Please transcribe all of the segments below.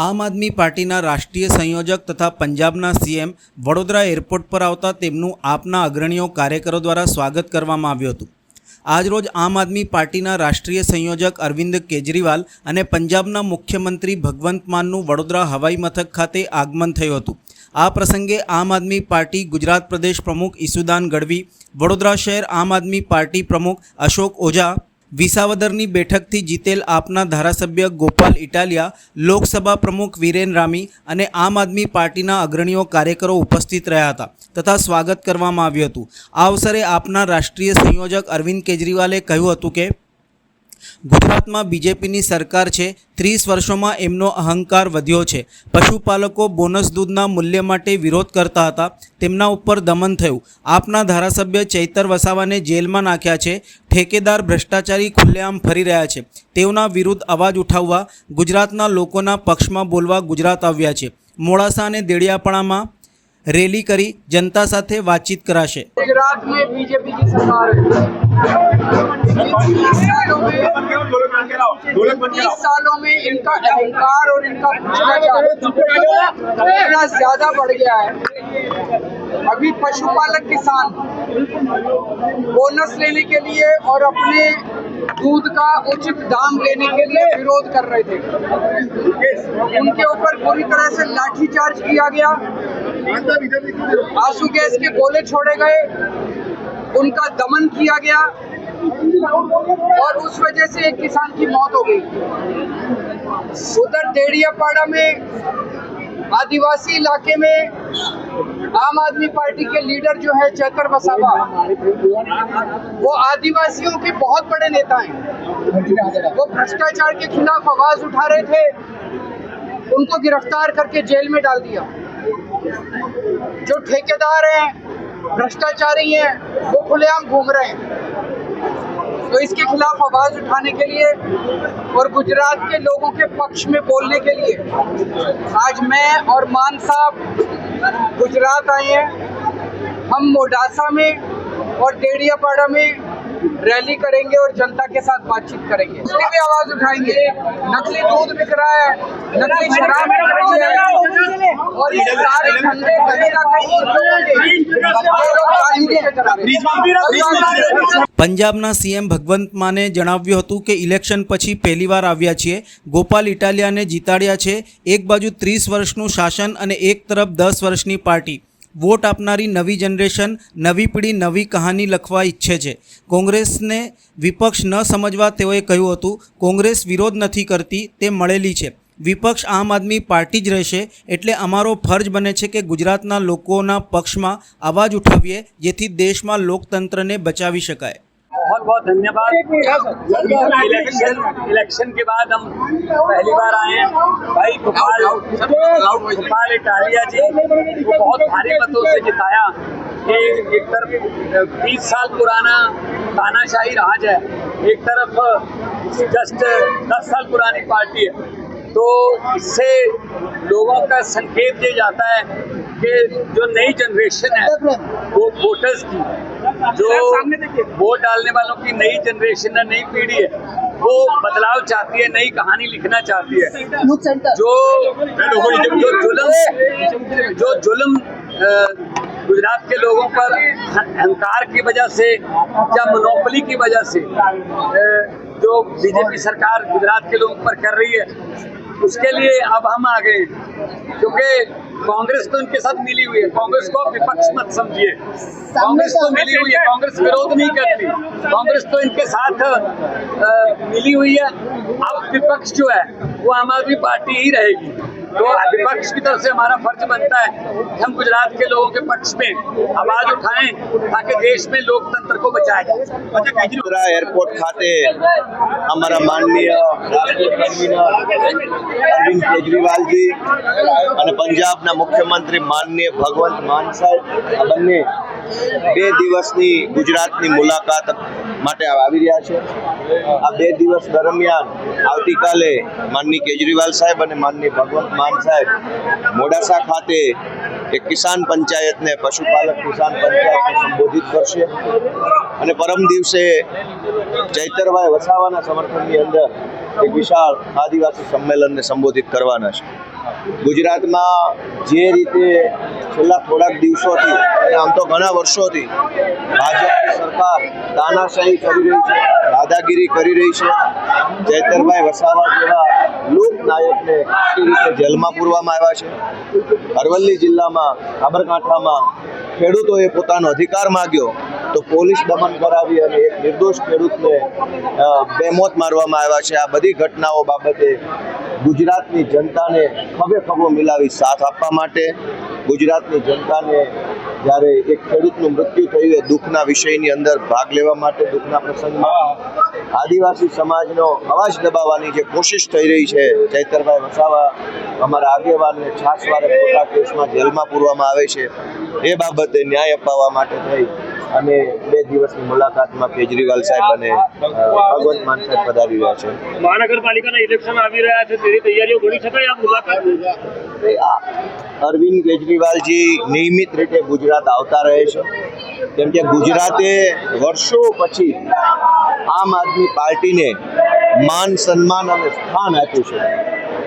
આમ આદમી પાર્ટીના રાષ્ટ્રીય સંયોજક તથા પંજાબના સીએમ વડોદરા એરપોર્ટ પર આવતા તેમનું આપના અગ્રણીઓ કાર્યકરો દ્વારા સ્વાગત કરવામાં આવ્યું હતું. આજરોજ આમ આદમી પાર્ટીના રાષ્ટ્રીય સંયોજક અરવિંદ કેજરીવાલ અને પંજાબના મુખ્યમંત્રી ભગવંત માનનું વડોદરા હવાઈ મથક ખાતે આગમન થયું હતું. આ પ્રસંગે આમ આદમી પાર્ટી ગુજરાત પ્રદેશ પ્રમુખ ઈસુદાન ગઢવી, વડોદરા શહેર આમ આદમી પાર્ટી પ્રમુખ અશોક ઓઝા વિસાવદરની બેઠકથી જીતેલ આપના ધારાસભ્ય ગોપાલ ઇટાલિયા, લોકસભા પ્રમુખ વિરેન રામી અને આમ આદમી પાર્ટીના અગ્રણીઓ કાર્યકરો ઉપસ્થિત રહ્યા હતા તથા સ્વાગત કરવામાં આવ્યું હતું. આ અવસરે આપના રાષ્ટ્રીય સંયોજક અરવિંદ કેજરીવાલે કહ્યું હતું કે ગુજરાતમાં બીજેપીની સરકાર છે, ત્રીસ વર્ષોમાં એમનો અહંકાર વધ્યો છે. પશુપાલકો બોનસ દૂધના મૂલ્ય માટે વિરોધ કરતા હતા. તેમના ઉપર દમન થયું. આપના ધારાસભ્ય ચૈતર વસાવાને જેલમાં નાખ્યા છે. ઠેકેદાર ભ્રષ્ટાચારી ખુલ્લેઆમ ફરી રહ્યા છે. તેઓના વિરુદ્ધ અવાજ ઉઠાવવા ગુજરાતના લોકોના પક્ષમાં બોલવા ગુજરાત આવ્યા છે. મોડાસા અને દેડિયાપાડામાં રેલી કરી જનતા સાથે વાતચીત કરાશે गुजरात में बीजेपी की सरकार है तीस सालों में तीस सालों में इनका अहंकार और इनका भ्रष्टाचार इतना ज्यादा बढ़ गया है अभी पशुपालक किसान बोनस लेने के लिए और अपने दूध का उचित दाम लेने के लिए विरोध कर रहे थे उनके ऊपर पूरी तरह से लाठीचार्ज किया गया आँसू गैस के गोले छोड़े गए, उनका दमन किया गया, और उस वजह से एक किसान की मौत हो गई। उधर डेड़ियापाड़ा में आदिवासी इलाके में आम आदमी पार्टी के लीडर जो है, चैतर बसावा, वो आदिवासियों के बहुत बड़े नेता हैं। वो भ्रष्टाचार के खिलाफ आवाज़ उठा रहे थे, उनको गिरफ़्तार करके जेल में डाल दिया। जो ठेकेदार हैं, भ्रष्टाचारी हैं, वो खुलेआम घूम रहे हैं। तो इसके खिलाफ आवाज़ उठाने के लिए और गुजरात के लोगों के पक्ष में बोलने के लिए आज मैं और मान साहब गुजरात आए हैं। हम मोडासा में और डेडियापाड़ा में रैली करेंगे और जनता के साथ बातचीत करेंगे। उसकी भी आवाज़ उठाएँगे। नकली दूध बिक रहा है। नकली शराब बिक रही है। પંજાબના સીએમ ભગવંત માને જણાવ્યું હતું કે ઇલેક્શન પછી પહેલીવાર આવ્યા છીએ. ગોપાલ ઇટાલિયાને જીતાડ્યા છે. એક બાજુ ત્રીસ વર્ષનું શાસન અને એક તરફ દસ વર્ષની પાર્ટી. વોટ આપનારી નવી જનરેશન, નવી પેઢી, નવી કહાની લખવા ઈચ્છે છે. કોંગ્રેસને વિપક્ષ ન સમજવા તેઓએ કહ્યું હતું, કોંગ્રેસ વિરોધ નથી કરતી, તે મળેલી છે. વિપક્ષ આમ આદમી પાર્ટી જ રહેશે એટલે અમારો ફરજ બને છે કે ગુજરાતના લોકોના પક્ષમાં અવાજ ઉઠાવીએ જેથી દેશમાં લોકતંત્રને બચાવી શકાય बहुत बहुत धन्यवाद इलेक्शन इलेक्शन के बाद हम पहली बार आए हैं भाई गोपाल गोपाल इटालिया जी को बहुत भारी मतों से जिताया कि एक तरफ बीस साल पुराना तानाशाही राज है एक तरफ जस्ट दस साल पुरानी पार्टी है तो इससे लोगों का संकेत ये जाता है कि जो नई जनरेशन है वो वोटर्स की जो वोट डालने वालों की नई जनरेशन है नई पीढ़ी है वो बदलाव चाहती है नई कहानी लिखना चाहती है। जो जो जुल्म जो जुल्म गुजरात के लोगों पर अहंकार की वजह से या मनोपली की वजह से जो बीजेपी सरकार गुजरात के लोगों पर कर रही है उसके लिए अब हम आ गए क्योंकि कांग्रेस तो इनके साथ मिली हुई है। कांग्रेस को विपक्ष मत समझिए। कांग्रेस तो मिली हुई है। कांग्रेस विरोध नहीं करती। कांग्रेस तो इनके साथ आ, मिली हुई है। अब विपक्ष जो है वो आम आदमी पार्टी ही रहेगी। तो विपक्ष की तरफ से हमारा फर्ज बनता है कि हम गुजरात के लोगों के पक्ष में आवाज उठाएं ताकि देश में लोकतंत्र को बचाया जाए વડોદરા એરપોર્ટ ખાતે અમારા માનનીય રાષ્ટ્રીય કન્વીનર અરવિંદ કેજરીવાલજી અને પંજાબના મુખ્યમંત્રી માનનીય ભગવંત માન સાહેબ આ બંને બે દિવસની ગુજરાતની મુલાકાત માટે આવી રહ્યા છે આ બે દિવસ દરમિયાન આવતીકાલે માનની કેજરીવાલ સાહેબ અને માનની ભગવંત માન સાહેબ, મોડાસા ખાતે એક કિસાન પંચાયતને પશુપાલક કિસાન પંચાયતને સંબોધિત કરશે અને પરમ દિવસે ચૈતરભાઈ વસાવાના સમર્થનની અંદર એક વિશાળ આદિવાસી સંમેલનને સંબોધિત કરવાના છે. ગુજરાતમાં જે રીતે છેલ્લા થોડાક દિવસોથી અને આમ તો ઘણા વર્ષોથી ભાજપની સરકાર તાનાશાહી કરી રહી છે દાદાગીરી કરી રહી છે. જયતરભાઈ વસાવા જેવા લોકનાયકને ખોટી રીતે જેલમાં પૂરવામાં આવ્યા છે? અરવલ્લી જિલ્લામાં સાબરકાંઠામાં ખેડૂતોએ પોતાનો અધિકાર માગ્યો તો પોલીસ દમન કરાવી અને એક નિર્દોષ ખેડૂતને બેમોત મારવામાં આવ્યા છે. આ બધી ઘટનાઓ બાબતે ગુજરાતની જનતાને ખભે ખભો મિલાવી સાથ આપવા માટે ગુજરાતની જનતાને જ્યારે એક ખેડૂતનું મૃત્યુ થયું એ દુઃખના વિષયની અંદર ભાગ લેવા માટે દુઃખના પ્રસંગમાં આદિવાસી સમાજનો અવાજ દબાવવાની જે કોશિશ થઈ રહી છે, ચૈતરભાઈ વસાવા અમારા આગેવાનને છાસવારે ખોટા કેસમાં જેલમાં પૂરવામાં આવે છે, એ બાબતે ન્યાય અપાવવા માટે થઈ. અને બે દિવસની મુલાકાતમાં કેજરીવાલ સાહેબ અને ભગવંત માન સાહેબ પધારી રહ્યા છે. મહાનગરપાલિકાના ઇલેક્શન આવી રહ્યા છે તેની તૈયારીઓ ગણી શકાય આ મુલાકાત અરવિંદ કેજરીવાલજી નિયમિત રીતે ગુજરાત આવતા રહે છે. કેમ કે ગુજરાતે વર્ષો પછી આમ આદમી પાર્ટીને માન સન્માન અને સ્થાન આપ્યું છે.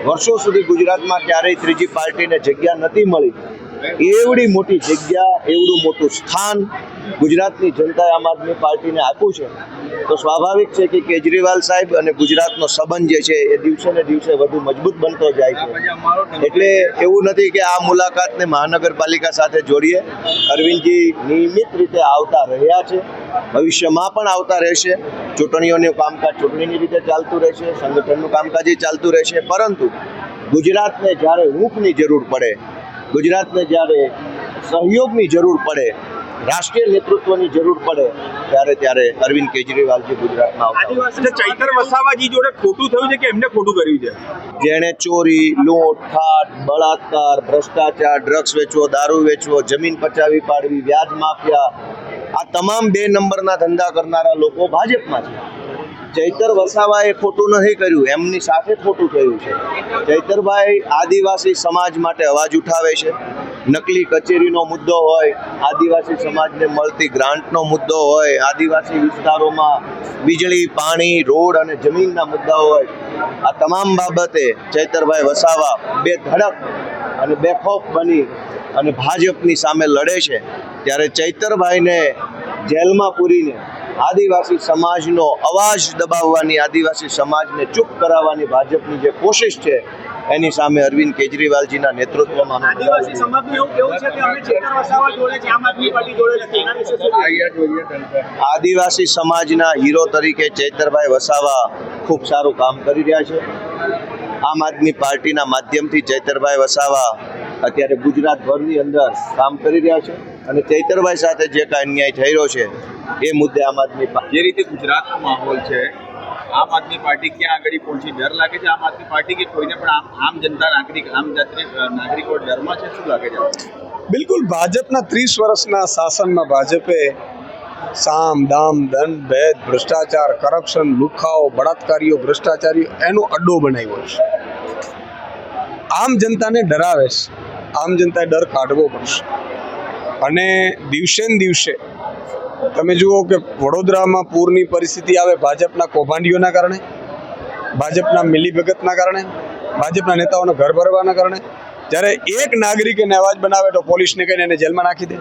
વર્ષો સુધી ગુજરાતમાં ક્યારેય ત્રીજી પાર્ટીને જગ્યા નથી મળી. એવડી મોટી જગ્યા, એવડું મોટું સ્થાન ગુજરાતની જનતાએ આમ આદમી પાર્ટીને આપ્યું છે. તો સ્વાભાવિક છે કે કેજરીવાલ સાહેબ અને ગુજરાતનો સંબંધ જે છે એ દિવસે ને દિવસે વધુ મજબૂત બનતો જાય છે. એટલે એવું નથી કે આ મુલાકાતને મહાનગરપાલિકા સાથે જોડીએ. અરવિંદજી નિયમિત રીતે આવતા રહ્યા છે. ભવિષ્યમાં પણ આવતા રહેશે. ચૂંટણીઓનું કામકાજ ચૂંટણીની રીતે ચાલતું રહેશે. સંગઠનનું કામકાજ ચાલતું રહેશે. પરંતુ ગુજરાતને જ્યારે હૂંફની જરૂર પડે ગુજરાતને જ્યારે સહયોગની જરૂર પડે રાષ્ટ્રીય નેતૃત્વની જરૂર પડે ત્યારે ત્યારે અરવિંદ કેજરીવાલજી ગુજરાતમાં આવતા ચૈતર વસાવાજી જોડે ખોટું થયું છે કે એમને ખોટું કર્યું છે? જેણે ચોરી લૂંટ ખાટ બળાત્કાર ભ્રષ્ટાચાર ડ્રગ્સ વેચવો દારૂ વેચવો જમીન પચાવી પાડવી વ્યાજ માફિયા આ તમામ બે નંબરના ધંધા કરનારા લોકો ભાજપમાં છે. ચૈતર વસાવાએ ખોટું નથી કર્યું, એમની સાથે ખોટું થયું છે. ચૈતરભાઈ આદિવાસી સમાજ માટે અવાજ ઉઠાવે છે. નકલી કચેરીનો મુદ્દો હોય, આદિવાસી સમાજને મળતી ગ્રાન્ટનો મુદ્દો હોય, આદિવાસી વિસ્તારોમાં વીજળી, પાણી, રોડ અને જમીનના મુદ્દાઓ હોય, આ તમામ બાબતે ચૈતરભાઈ વસાવા બે ધડક અને બેખોફ બની અને ભાજપની સામે લડે છે. ત્યારે ચૈતરભાઈને જેલમાં પૂરીને આદિવાસી સમાજનો અવાજ દબાવવાની આદિવાસી સમાજને ચૂપ કરાવવાની ભાજપની જે કોશિશ છે એની સામે અરવિંદ કેજરીવાલજીના નેતૃત્વમાં આદિવાસી સમાજનું એવું કેવું છે કે અમે ચૈતર વસાવા જોડે છે આમ આદમી પાર્ટી જોડે નથી. એના વિશે શું આદિવાસી સમાજના હીરો તરીકે ચૈતરભાઈ વસાવા ખૂબ સારું કામ કરી રહ્યા છે. આમ આદમી પાર્ટીના માધ્યમથી ચેતરભાઈ વસાવા અત્યારે ગુજરાતભરની અંદર કામ કરી રહ્યા છે. અને ચૈતરભાઈ સાથે જે કાંઈ અન્યાય થઈ રહ્યો છે એ મુદ્દે આમ આદમી પાર્ટી જે રીતે ગુજરાતનો માહોલ છે આમ આદમી પાર્ટી ક્યાં આગળ પહોંચી? ડર લાગે છે આમ આદમી પાર્ટી કે કોઈને પણ આમ આમ જનતા નાગરિક આમ જાત્રી નાગરિકો ડરમાં છે? શું લાગે છે બિલકુલ ભાજપના ત્રીસ વર્ષના શાસનમાં ભાજપે સામ દામ દંડ ભેદ ભ્રષ્ટાચાર કરપ્શન લુખાઓ બળાત્કારીઓ ભ્રષ્ટાચારીઓ એનો અડ્ડો બનાવ્યો છે. આમ જનતાને ડરાવે છે. આમ જનતાએ ડર કાઢવો પડશે. અને દિવસે ને દિવસે તમે જુઓ કે વડોદરામાં પૂરની પરિસ્થિતિ આવે ભાજપના કૌભાંડીઓના કારણે, ભાજપના મિલીભગતના કારણે, ભાજપના નેતાઓના ઘર ભરવાના કારણે. જ્યારે એક નાગરિક એને અવાજ બનાવે તો પોલીસને કહીને એને જેલમાં નાખી દે.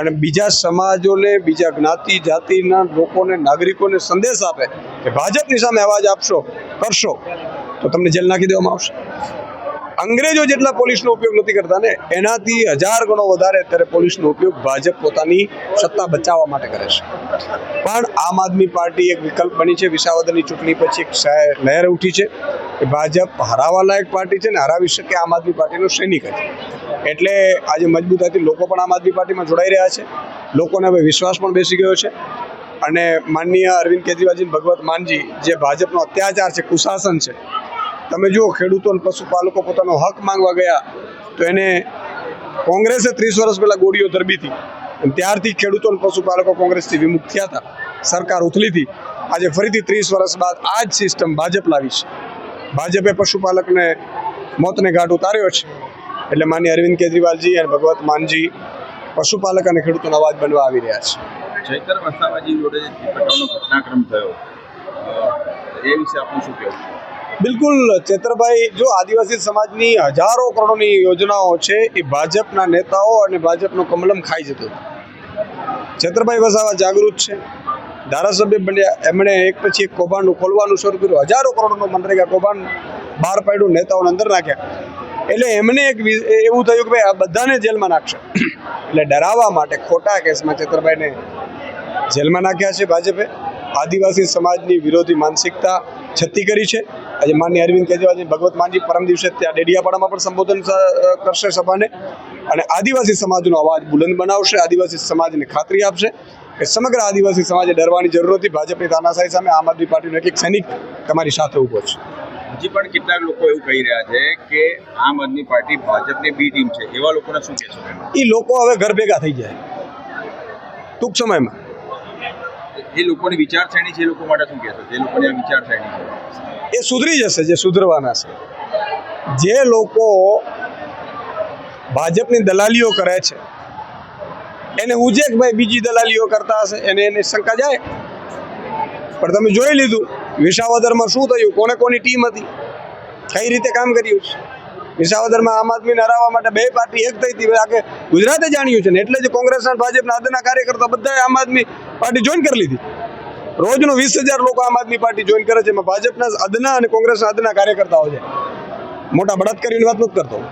અને બીજા સમાજોને, બીજા જ્ઞાતિ જાતિના લોકોને, નાગરિકોને સંદેશ આપે કે ભાજપની સામે અવાજ આપશો, કરશો, તો તમને જેલ નાખી દેવામાં આવશે. અંગ્રેજો જેટલા પોલીસનો ઉપયોગ નથી કરતા ને, એનાથી હજાર ગણો વધારે અત્યારે પોલીસનો ઉપયોગ ભાજપ પોતાની સત્તા બચાવવા માટે કરે છે. પણ આમ આદમી પાર્ટી એક વિકલ્પ બની છે. વિસાવદરની ચૂંટણી પછી એક લહેર ઉઠી છે. કે ભાજપ હરાવા લાયક પાર્ટી છે ને, હરાવી શકે આમ આદમી પાર્ટીનો સૈનિક છે એટલે આજે મજબૂતાથી લોકો પણ આમ આદમી પાર્ટીમાં જોડાઈ રહ્યા છે. લોકોને હવે વિશ્વાસ પણ બેસી ગયો છે. અને માનનીય અરવિંદ કેજરીવાલજી ભગવત માનજી, જે ભાજપનો અત્યાચાર છે, કુશાસન છે તમે જુઓ, ખેડૂતો અને પશુપાલકો પોતાનો હક માંગવા ગયા તો એને કોંગ્રેસે ત્રીસ વર્ષ પહેલાં ગોળીઓ ધરબી હતી. અને ત્યારથી ખેડૂતો અને પશુપાલકો કોંગ્રેસથી વિમુખ થયા હતા. સરકાર ઉથલી હતી. આજે ફરીથી ત્રીસ વર્ષ બાદ આ જ સિસ્ટમ ભાજપ લાવી છે. ભાજપે પશુપાલકને મોતને ઘાટ ઉતાર્યો છે. એટલે માન્ય અરવિંદ કેજરીવાલજી અને ભગવત માનજી પશુપાલક અને ખેડૂતોનો અવાજ બનવા આવી રહ્યા છે. ચૈતર વસાવાજી જોડે ઘટનાક્રમ થયો. એ વિશે આપણું શું કહેવું બિલકુલ, ચેતરભાઈ, જો આદિવાસી સમાજની હજારો કરોડોની યોજનાઓ છે, એ ભાજપના નેતાઓ અને ભાજપનો કમલમ ખાઈ જતો ચેતરભાઈ વસાવા જાગૃત છે. ધારાસભ્ય બન્યા, એમણે એક પછી એક કૌભાંડનું ખોલવાનું શરૂ કર્યું. હજારો કરોડનું મનરેગા કૌભાંડ બહાર પાડ્યું, નેતાઓને અંદર નાખ્યા. એટલે એમને એક એવું થયું કે ભાઈ આ બધાને જેલમાં નાખશે. એટલે ડરાવવા માટે ખોટા કેસમાં ચેતરભાઈને જેલમાં નાખ્યા છે ભાજપે. આદિવાસી સમાજની વિરોધી માનસિકતા છતી કરી છે. આજે માન્ય અરવિંદ કેજરીવાલજી ભગવત માનજી પરમ દિવસે ત્યાં ડેડિયાપાડામાં પણ સંબોધન કરશે સભાને. અને આદિવાસી સમાજનો અવાજ બુલંદ બનાવશે આદિવાસી સમાજને ખાતરી આપશે કે સમગ્ર આદિવાસી સમાજે ડરવાની જરૂર નથી ભાજપની તાનાશાહી સામે આમ આદમી પાર્ટીનો એક એક સૈનિક તમારી સાથે ઊભો છે. હજી પણ કેટલાક લોકો એવું કહી રહ્યા છે કે આમ આદમી પાર્ટી ભાજપની બી ટીમ છે. એવા લોકોને શું કહેશો? એ લોકો હવે ઘર ભેગા થઈ જાય. ટૂંક સમયમાં. એ લોકોની વિચારસરણી છે, એ લોકો માટે શું કહેશો? જે લોકોની આ વિચારસરણી એ સુધરી જશે, જે સુધરવાના છે. જે લોકો ભાજપની દલાલીઓ કરે છે, એને હું જે ભાઈ બીજી દલાલીઓ કરતા હશે, એને એને શંકા જાય. પણ તમે જોઈ લીધું, વિસાવદરમાં શું થયું? કોને કોની ટીમ હતી? કઈ રીતે કામ કર્યું? છે વિસાવદરમાં આમ આદમીને હરાવવા માટે બે પાર્ટી એક થઈ હતી. આખે ગુજરાતે જાણ્યું છે ને, એટલે જ કોંગ્રેસ ભાજપના અદના કાર્યકર્તા બધા આમ આદમી પાર્ટી જોઈન કરી લીધી. રોજનું વીસ હજાર લોકો આમ આદમી પાર્ટી જોઈન કરે છે. એમાં ભાજપના અદના અને કોંગ્રેસના અદના કાર્યકર્તાઓ છે. મોટા બળાત્કારીની વાત નથી કરતો.